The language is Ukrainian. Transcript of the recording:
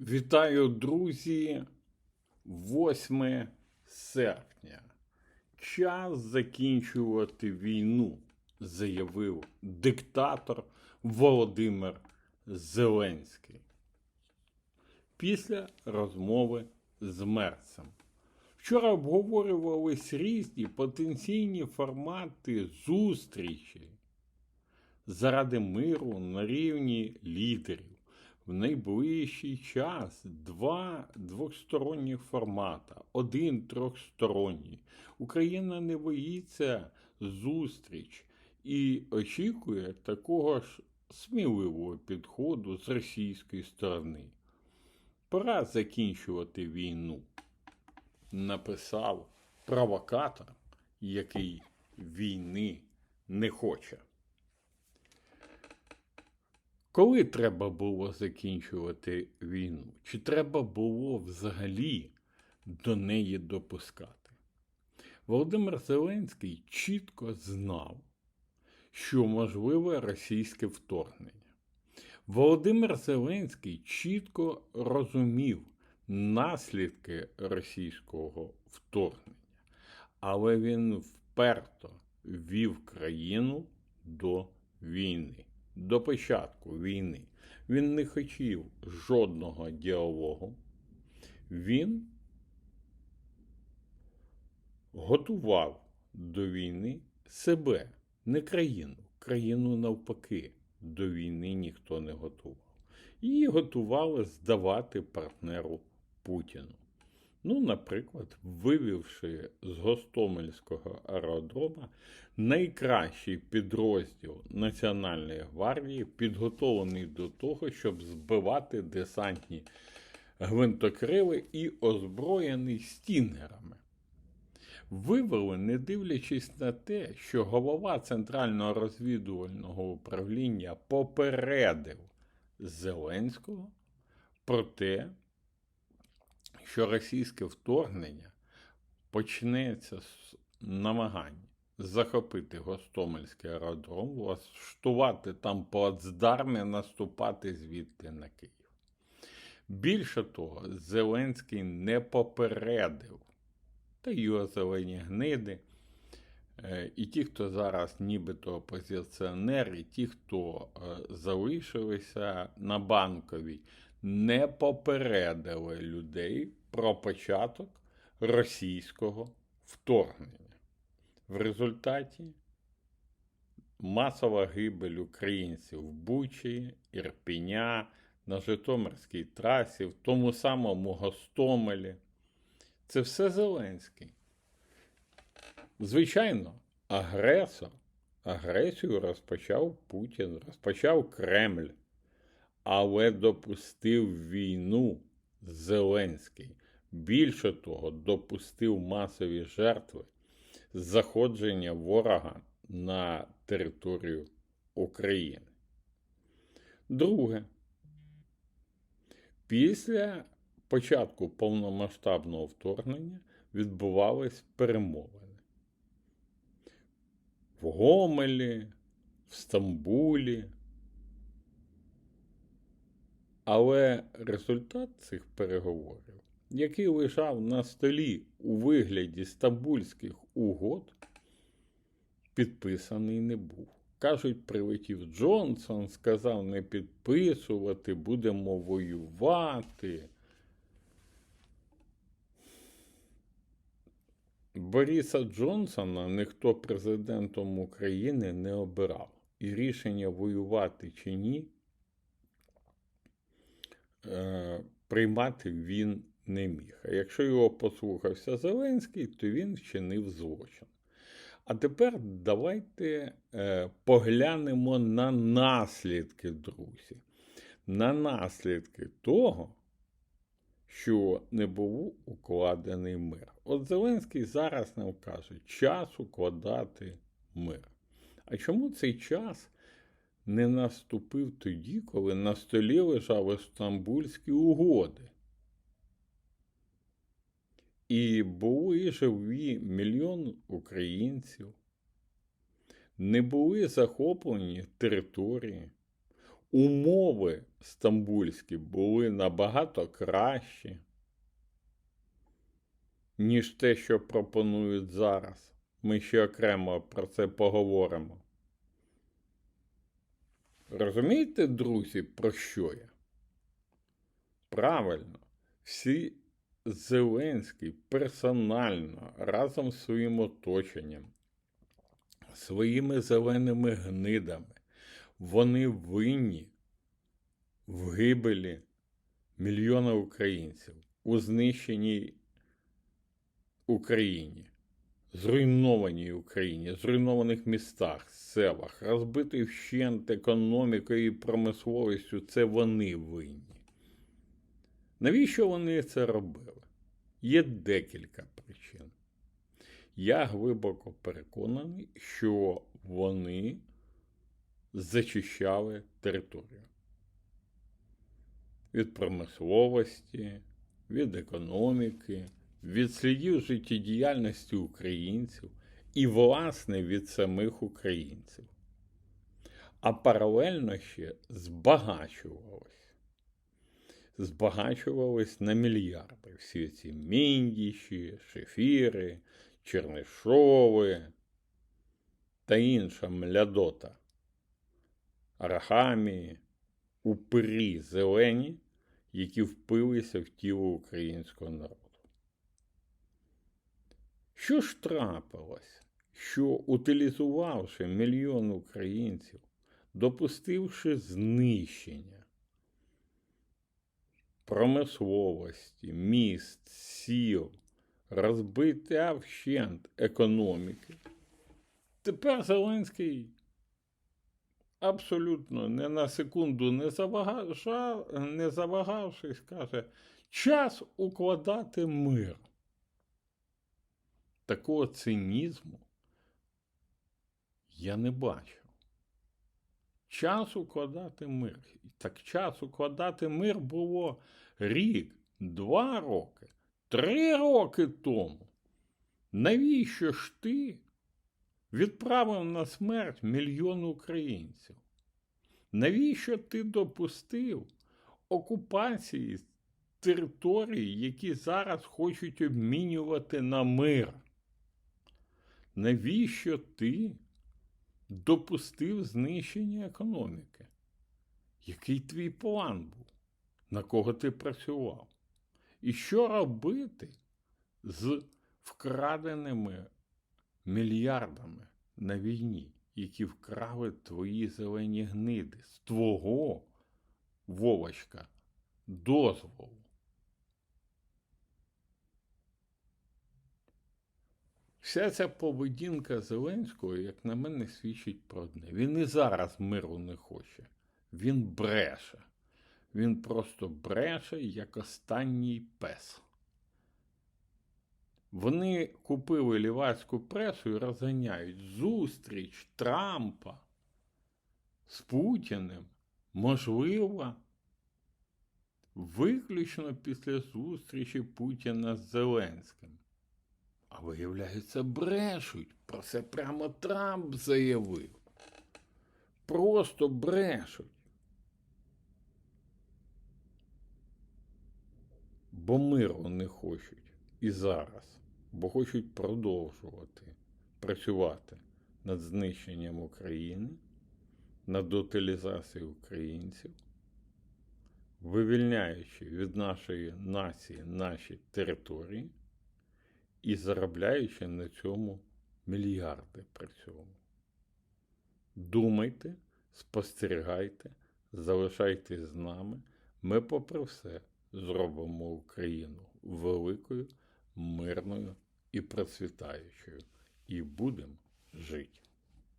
Вітаю, друзі! 8 серпня. Час закінчувати війну, заявив диктатор Володимир Зеленський. Після розмови з Мерцем. Вчора обговорювались різні потенційні формати зустрічі заради миру на рівні лідерів. В найближчий час два двосторонніх формата, один трьохсторонній. Україна не боїться зустріч і очікує такого ж сміливого підходу з російської сторони. Пора закінчувати війну, написав провокатор, який війни не хоче. Коли треба було закінчувати війну? Чи треба було взагалі до неї допускати? Володимир Зеленський чітко знав, що можливе російське вторгнення. Володимир Зеленський чітко розумів наслідки російського вторгнення, але він вперто вів країну до війни до початку війни він не хотів жодного діалогу. Він готував до війни себе, не країну. Країну навпаки, до війни ніхто не готував. Її готували здавати партнеру Путіну. Ну, наприклад, вивівши з Гостомельського аеродрома найкращий підрозділ Національної гвардії, підготовлений до того, щоб збивати десантні гвинтокрили і озброєний стінгерами. Вивели, не дивлячись на те, що голова Центрального розвідувального управління попередив Зеленського про те, що російське вторгнення почнеться з намагань захопити Гостомельський аеродром, влаштувати там плацдарми, наступати звідти на Київ. Більше того, Зеленський не попередив, та його зелені гниди, е, і ті, хто зараз нібито опозиціонер, і ті, хто е, залишилися на банковій, не попередили людей про початок російського вторгнення. В результаті масова гибель українців в Бучі, Ірпіня, на Житомирській трасі, в тому самому Гостомелі. Це все Зеленський. Звичайно, агресор, агресію розпочав Путін, розпочав Кремль, але допустив війну Зеленський. Більше того, допустив масові жертви заходження ворога на територію України. Друге, після початку повномасштабного вторгнення відбувались перемовини в Гомелі, в Стамбулі. Але результат цих переговорів який лежав на столі у вигляді стамбульських угод, підписаний не був. Кажуть, прилетів Джонсон, сказав не підписувати, будемо воювати. Бориса Джонсона ніхто президентом України не обирав. І рішення воювати чи ні приймати він не міг. А якщо його послухався Зеленський, то він вчинив злочин. А тепер давайте е, поглянемо на наслідки, друзі. На наслідки того, що не був укладений мир. От Зеленський зараз нам каже, час укладати мир. А чому цей час не наступив тоді, коли на столі лежали Стамбульські угоди? І були живі мільйон українців, не були захоплені території. умови стамбульські були набагато кращі, ніж те, що пропонують зараз. Ми ще окремо про це поговоримо. Розумієте, друзі, про що я? Правильно, всі Зеленський персонально разом з своїм оточенням, своїми зеленими гнидами, вони винні в гибелі мільйона українців у знищеній Україні, зруйнованій Україні, зруйнованих містах, селах, розбитий вщент економікою і промисловістю це вони винні. Навіщо вони це робили? Є декілька причин. Я глибоко переконаний, що вони зачищали територію від промисловості, від економіки, від слідів життєдіяльності українців і, власне, від самих українців. А паралельно ще збагачувалось. Збагачувались на мільярди. Всі ці міндіші, шефіри, чернишови та інша млядота. Арахамії, упирі зелені, які впилися в тіло українського народу. Що ж трапилось, що, утилізувавши мільйон українців, допустивши знищення промисловості, міст, сіл, розбиття вщент економіки, тепер Зеленський абсолютно не на секунду не, заважав, не завагавшись, каже, час укладати мир. Такого цинізму я не бачив. Час укладати мир. Так час укладати мир було рік, два роки, три роки тому. Навіщо ж ти відправив на смерть мільйон українців? Навіщо ти допустив окупації територій, які зараз хочуть обмінювати на мир? Навіщо ти допустив знищення економіки? Який твій план був? На кого ти працював? І що робити з вкраденими мільярдами на війні, які вкрали твої зелені гниди з твого Вовочка дозволу? Вся ця поведінка Зеленського, як на мене, свідчить про одне. Він і зараз миру не хоче. Він бреше. Він просто бреше як останній пес. Вони купили лівацьку пресу і розганяють зустріч Трампа з Путіним можливо виключно після зустрічі Путіна з Зеленським. А виявляється, брешуть. Про це прямо Трамп заявив. Просто брешуть. Бо миру не хочуть і зараз, бо хочуть продовжувати працювати над знищенням України, над утилізацією українців, вивільняючи від нашої нації наші території і заробляючи на цьому мільярди при цьому. Думайте, спостерігайте, залишайтесь з нами. Ми, попри все, зробимо Україну великою, мирною і процвітаючою. І будемо жити.